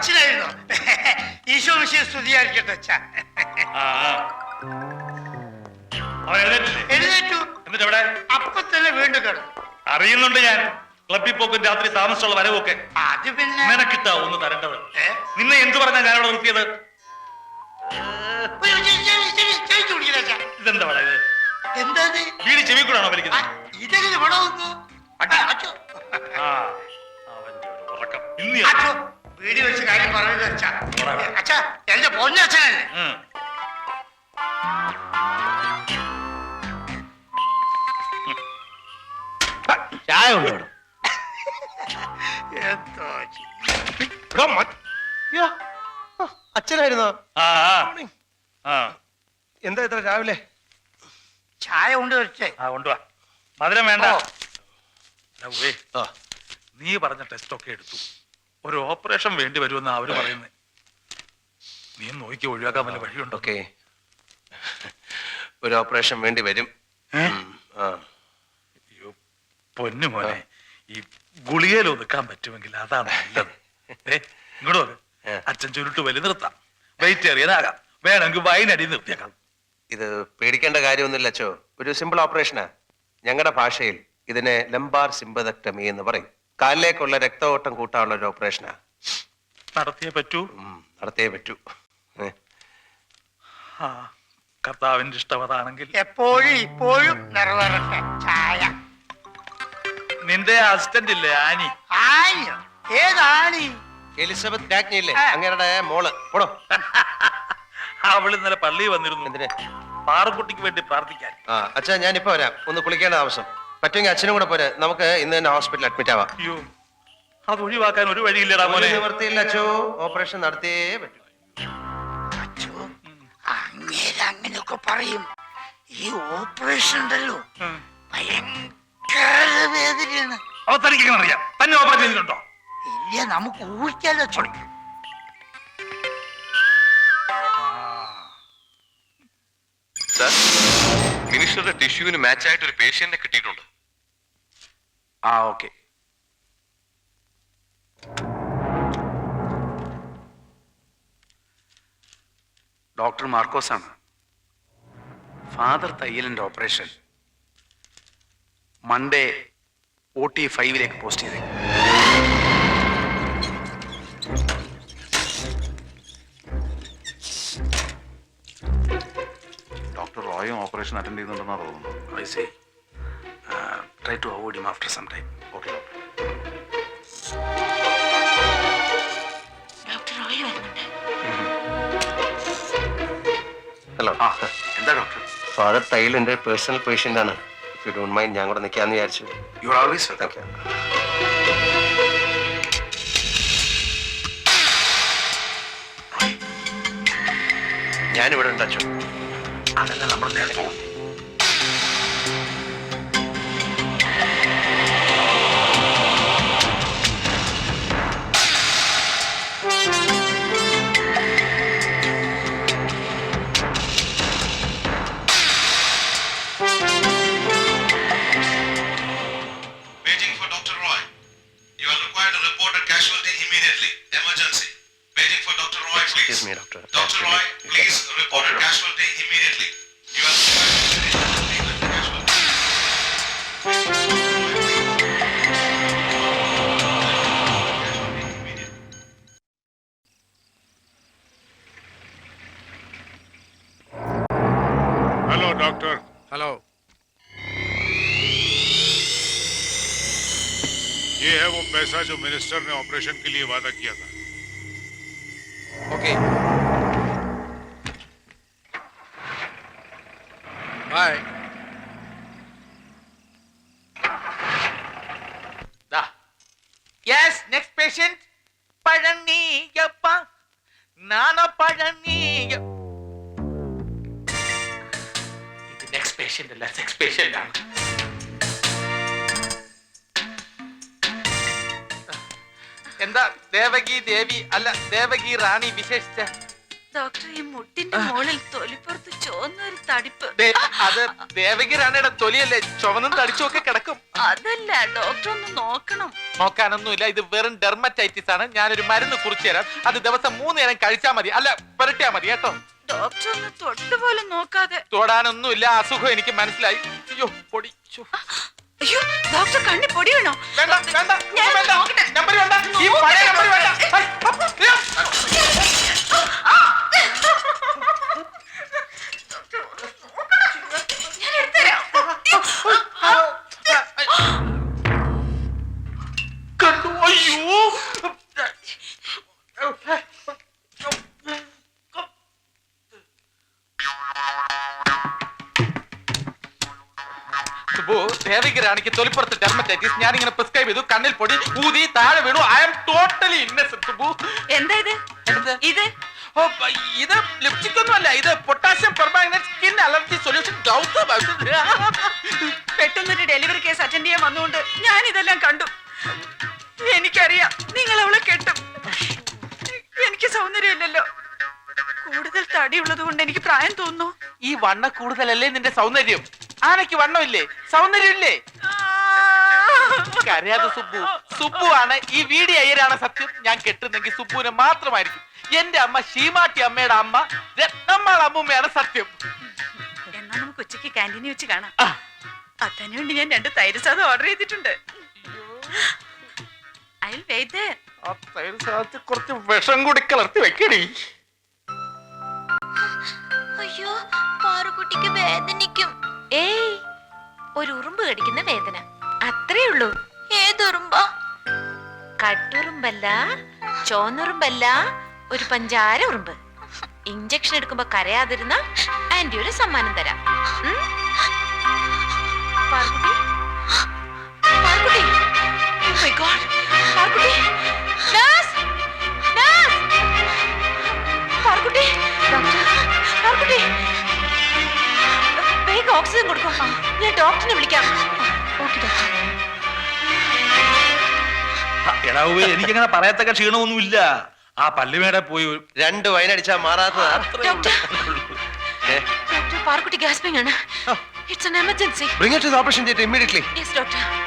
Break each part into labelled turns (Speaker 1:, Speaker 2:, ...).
Speaker 1: അച്ഛനായിരുന്നു. ഈശോ മിശിയെ സ്തുതിയായിരിക്കട്ടെ അച്ഛ. എഴുന്നേറ്റു.
Speaker 2: എന്നിട്ട് എവിടെ
Speaker 1: അപ്പൊ തന്നെ വീണ്ടും കിടന്നു.
Speaker 2: അറിയുന്നുണ്ട് ഞാൻ. ക്ലബിൽ പോക്കും രാത്രി താമസമുള്ള വരവൊക്കെ.
Speaker 1: അത് പിന്നെ
Speaker 2: നിനക്കിട്ടാ ഒന്ന് തരേണ്ടത്. നിന്നെ എന്ത് പറഞ്ഞാ ഞാൻ അവിടെ നിർത്തിയത്. ഇതെന്താ പറയാ ഇത്?
Speaker 1: എന്താ ഇത്?
Speaker 2: വീട് ചെവി കൂടാണോ
Speaker 1: ആ,
Speaker 2: വലിക്കുന്നത്?
Speaker 1: ഇതെങ്ങനെ ഇവിടെ വന്നു?
Speaker 2: ആ അവന്റെ ഒരു ഉറക്കം. ഇന്ന്
Speaker 1: വീടി വെച്ച് കാര്യം പറയരുത് അച്ഛാ. അച്ഛാ എന്റെ പൊന്നച്ഛനല്ലേ
Speaker 2: അച്ഛനല്ലേ?
Speaker 3: ചായ ഉണ്ടോ
Speaker 1: എന്തോ.
Speaker 3: അച്ഛനായിരുന്നോ? എന്താ ഇത്ര രാവിലെ?
Speaker 1: ചായ കൊണ്ട് വെച്ചേ.
Speaker 2: ആ കൊണ്ടുവാ. മധുരം വേണ്ട. നീ പറഞ്ഞ ടെസ്റ്റ് ഒക്കെ എടുത്തു. ഒരു ഓപ്പറേഷൻ വേണ്ടി വരുമെന്ന് അവർ പറയുന്നത് നീ നോക്കി ഒഴിവാക്കാൻ വല്ല വഴിയുണ്ടോ?
Speaker 3: ഓക്കെ. ഒരു ഓപ്പറേഷൻ വേണ്ടി വരും.
Speaker 2: ഏ?
Speaker 3: ആ.
Speaker 2: അയ്യോ, പൊന്നു മോനെ. ഈ ഗുളികയിൽ ഒതുക്കാൻ പറ്റുമെങ്കിൽ അതാണ് നല്ലത്. ഏ ഇങ്ങോട്ട്. അച്ഛൻ ചുരുട്ട് വലി നിർത്താം. വെജിറ്റേറിയനാകാം വേണമെങ്കിൽ വൈനടി നിർത്തിയേക്കാം.
Speaker 3: ഇത് പേടിക്കേണ്ട കാര്യമൊന്നുമില്ല അച്ചോ. ഒരു സിമ്പിൾ ഓപ്പറേഷനാ ഞങ്ങളുടെ ഭാഷയിൽ ഇതിനെ ലംബാർ സിംബതക്ടമി എന്ന് പറയും. കാലിലേക്കുള്ള രക്തഓട്ടം കൂട്ടാനുള്ള ഒരു ഓപ്പറേഷനാ.
Speaker 2: നടത്തിയേ പറ്റൂ.
Speaker 3: ഉം, നടത്തിയേ പറ്റൂ. ഏ,
Speaker 2: ആ കർത്താവിന്റെ ഇഷ്ടം അതാണെങ്കിൽ.
Speaker 1: എപ്പോഴും ഇപ്പോഴും നിറവേറട്ടെ. ചായ.
Speaker 2: നിന്റെ അസിസ്റ്റന്റ് ഇല്ലേ ആനി?
Speaker 1: ആഞ്ഞോ ഏതാണി?
Speaker 3: എലിസബത്ത് രാജ്ഞിയില്ലേ
Speaker 1: ആ.
Speaker 3: അങ്ങയുടെ മോൾ. പോടോ.
Speaker 2: അവൾ ഇന്നലെ പള്ളി വന്നിരുന്നു.
Speaker 3: എന്തിന്?
Speaker 2: പാറക്കുട്ടിക്ക് വേണ്ടി പ്രാർത്ഥിക്കാൻ.
Speaker 3: ആ അച്ഛാ ഞാനിപ്പോ വരാം. ഒന്ന് കുളിക്കേണ്ട ആവശ്യം. പറ്റുമെങ്കിൽ അച്ഛനും കൂടെ പോരെ. നമുക്ക് ഇന്ന് തന്നെ ഹോസ്പിറ്റലിൽ അഡ്മിറ്റ് ആവാം.
Speaker 2: അയ്യോ അത് ഒഴിവാക്കാൻ ഒരു വഴിയില്ലടാ
Speaker 3: ഒരു
Speaker 2: മോനെ.
Speaker 3: നിവൃത്തിയില്ല അച്ഛോ. ഓപ്പറേഷൻ നടത്തിയേ പറ്റൂ.
Speaker 1: അച്ഛോ അങ്ങേര് അങ്ങനെയൊക്കെ പറയും. ഈ ഓപ്പറേഷൻ ഉണ്ടല്ലോ. ഭയങ്കര വേദനയാണ്.
Speaker 2: അവ തനിക്ക് അറിയാം. തന്നെ ഓപ്പറേറ്റ് ചെയ്തിട്ടുണ്ടോ?
Speaker 1: ഇല്ല നമുക്ക് ഊഹിക്കാലോ അച്ഛോ.
Speaker 4: സർ മിനിസ്റ്ററുടെ ടിഷ്യൂവിന് മാച്ച് ആയിട്ട് ഒരു പേഷ്യന്റിനെ കിട്ടിയിട്ടുണ്ട്.
Speaker 5: ആ ഓക്കെ. ഡോക്ടർ മാർക്കോസ് ആണ് ഫാദർ തയ്യലിന്റെ ഓപ്പറേഷൻ മൺഡേ ഒ ടി ഫൈവിലേക്ക് പോസ്റ്റ് ചെയ്തേ.
Speaker 4: ഡോക്ടർ റോയും ഓപ്പറേഷൻ അറ്റൻഡ് ചെയ്യുന്നുണ്ടെന്നാണ് തോന്നുന്നത്
Speaker 5: try to avoid him after some time
Speaker 4: okay
Speaker 3: hello
Speaker 5: ആ എന്താ ഡോക്ടർ
Speaker 3: ഫാദർ തൈൽ എന്റെ പേഴ്സണൽ പേഷ്യന്റ് ആണ്. ഇഫ് യു ഡോണ്ട് മൈൻഡ് ഞാൻ കൂടെ നിൽക്കാമെന്ന് വിചാരിച്ചു.
Speaker 5: യു ആർ ഓൾവേസ് വെൽക്കം
Speaker 3: ഞാനിവിടെ ഉണ്ട് അച്ഛൻ.
Speaker 5: അതല്ല നമ്മൾ നേരത്തെ
Speaker 6: वो पैसा जो मिनिस्टर ने ऑपरेशन के लिए वादा किया था।
Speaker 7: Okay. Bye. Yes next patient पढ़नी यप्पा नाना पढ़नी नेक्स्ट पेशेंट नेक्स्ट पेशेंट എന്താ ദേവകി ദേവി അല്ല ദേവകി റാണി വിശേഷിച്ച?
Speaker 8: ഡോക്ടർ ഈ മുട്ടിന്റെ മുകളിൽ തൊലിപ്പുറത്ത് ചുവന്ന ഒരു തടിപ്പ്.
Speaker 7: അത് ദേവകി റാണിയുടെ തൊലിയല്ലേ? ചുവന്നും തടിച്ചുമൊക്കെ കിടക്കും.
Speaker 8: അതല്ല ഡോക്ടർ ഒന്ന് നോക്കണം.
Speaker 7: നോക്കാനൊന്നുമില്ല ഇത് വെറും ഡെർമറ്റൈറ്റിസ് ആണ്. ഞാനൊരു മരുന്ന് കുറിച്ചു തരാം. അത് ദിവസം മൂന്ന് നേരം കഴിച്ചാൽ മതി. അല്ല പുരട്ടിയാ മതി കേട്ടോ.
Speaker 8: ഡോക്ടർ ഒന്ന് തൊട്ടുപോലും നോക്കാതെ.
Speaker 7: തൊടാനൊന്നുമില്ല അസുഖം എനിക്ക് മനസ്സിലായി. അയ്യോ പൊടിച്ചു
Speaker 8: അയ്യോ ഡോക്ടർ കണ്ണി പൊടി വീണോ?
Speaker 7: വേണ്ട വേണ്ട വേണ്ട. സുബു ദേവിക റാണിക്ക് തൊലിപ്പുറത്ത് ഡെർമറ്റൈറ്റിസ് ഞാൻ ഇങ്ങനെ പ്രിസ്ക്രൈബ് ചെയ്തു. കണ്ണിൽ പൊടി ഊതി താഴെ വീണു. ഐ ആം ടോട്ടലി ഇന്നസെന്റ്
Speaker 8: എന്താ ഇത്? ഇത്?
Speaker 7: ഓ, ഇത് ലിപ്സ്റ്റിക് ഒന്നും അല്ല. ഇത് potassium permanganate skin allergy solution gloves
Speaker 8: പെട്ടെന്നൊരു ഡെലിവറി കേസ് അറ്റൻഡ് ചെയ്യാൻ വന്നുകൊണ്ട് ഞാൻ ഇതെല്ലാം കണ്ടു. എനിക്കറിയാം നിങ്ങൾ അവളെ കെട്ടും. എനിക്ക് സൗന്ദര്യമില്ലല്ലോ. കൂടുതൽ തടിയുള്ളത് കൊണ്ട് എനിക്ക് പ്രായം തോന്നുന്നു.
Speaker 7: ഈ വണ്ണ കൂടുതലല്ലേ നിന്റെ സൗന്ദര്യം? ആനയ്ക്ക് വണ്ണമില്ലേ? സൗന്ദര്യമില്ലേ? കരയാതെ സുബ്ബു. സുബ്ബു ആണ് ഈ വീഡിയോ അയ്യരാണ് സത്യം. ഞാൻ കെട്ടുന്നെങ്കിൽ സുബുവിനെ മാത്രമായിരിക്കും. എന്റെ അമ്മ ഷീമാട്ടി അമ്മയുടെ അമ്മ രത്നമ്മയുടെ അമ്മൂമ്മയാണ് സത്യം.
Speaker 8: എന്നാ നമുക്ക് ഉച്ചയ്ക്ക് കാന്റീനിൽ വെച്ച് കാണാം. അതിനു വേണ്ടി ഞാൻ രണ്ട് തൈര് സാധനം ഓർഡർ ചെയ്തിട്ടുണ്ട്. അയൽ വേദേ
Speaker 7: ആ തൈര് സാധത്തിൽ കുറച്ച് വിഷം കൂടി കലർത്തി വെക്കണേ
Speaker 9: അയ്യോ പാറുകുട്ടിക്ക് വേദനിക്കും. ഏയ് ഒരു ഉറുമ്പ് കടിക്കുന്ന വേദന. അത്രേ ഉള്ളൂ. ഏതുറുമ്പാ? കട്ടുറുമ്പല്ല ചോന്നുറുമ്പല്ല ഒരു പഞ്ചാര ഉറുമ്പ്. ഇഞ്ചക്ഷൻ എടുക്കുമ്പോ കരയാതിരുന്ന ആന്റി ഒരു സമ്മാനം തരാം. ഉം? വേഗം ഓക്സിജൻ കൊടുക്കും. ഞാൻ ഡോക്ടറിനെ വിളിക്കാം. Okay doctor.
Speaker 2: എടാവേ എനിക്കങ്ങനെ പറയത്തക്ക ക്ഷീണമൊന്നുമില്ല. ആ പല്ലുമേടെ പോയി ഒരു-
Speaker 3: രണ്ട് വൈനടിച്ചാ മാറാത്തതാ
Speaker 9: ഡോക്ടർ. ഡോക്ടർ പാറുക്കുട്ടി ഗ്യാസ്പിംഗ് ആണ്. It's an emergency
Speaker 3: it it to operation theatre immediately
Speaker 9: yes doctor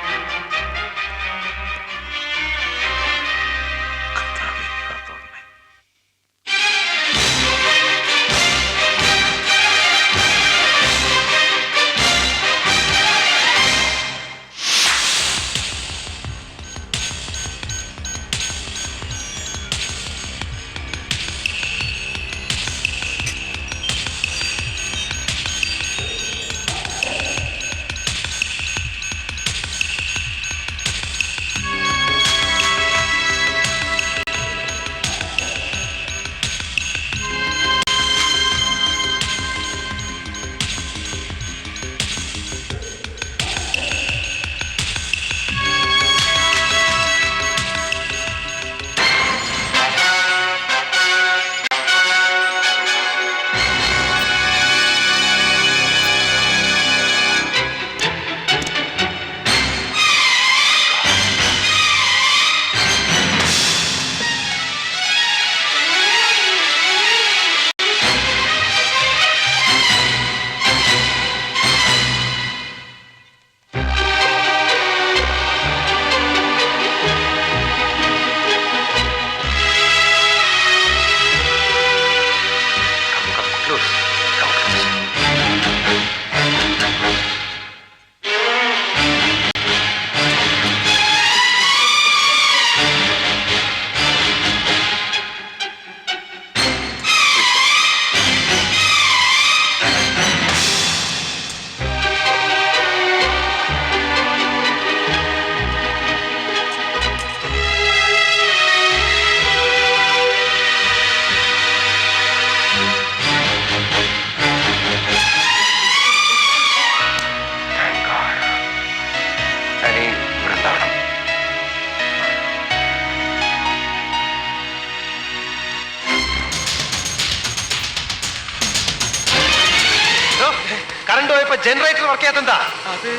Speaker 3: current generator work ചെയ്യാത്തെന്താ
Speaker 7: അത്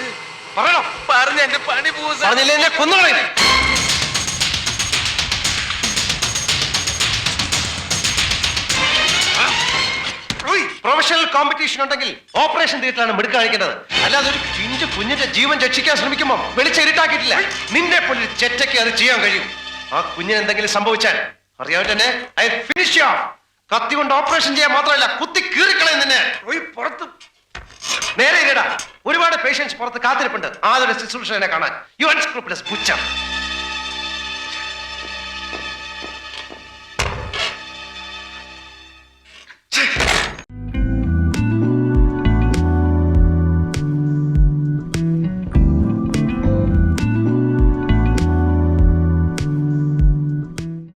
Speaker 3: പറയണോ?
Speaker 7: പറഞ്ഞ എന്റെ പണി
Speaker 3: പറഞ്ഞില്ലേ എന്നെ കൊന്നുകളയും ആ? പ്രൊഫഷണൽ കോമ്പറ്റീഷൻ ഉണ്ടെങ്കിൽ ഓപ്പറേഷൻ തിയേറ്ററിലാണ് മിടുക്ക് കാണിക്കേണ്ടത്. അല്ലാതെ ഒരു പിഞ്ചു കുഞ്ഞിന്റെ ജീവൻ രക്ഷിക്കാൻ ശ്രമിക്കുമ്പോൾ വെളിച്ചെരുട്ടാക്കിയിട്ടില്ല നിന്നെ പോലെ ചെറ്റയ്ക്ക് അത് ചെയ്യാൻ കഴിയും. ആ കുഞ്ഞിന് എന്തെങ്കിലും സംഭവിച്ചാൽ അറിയാമോ തന്നെ ഐ ഫിനിഷ് കത്തി കൊണ്ട് ഓപ്പറേഷൻ ചെയ്യാൻ മാത്രമല്ല കുത്തി കീറിക്കളയും പോയി പുറത്ത് നേരെ ഇരടാ ഒരുപാട് പേഷ്യൻസ് പുറത്ത് കാത്തിരിപ്പുണ്ട്. ആദ്യ ശുശ്രൂഷനെ കാണാൻ. യു അൺസ്ക്രൂപ്ലസ് പുച്ഛം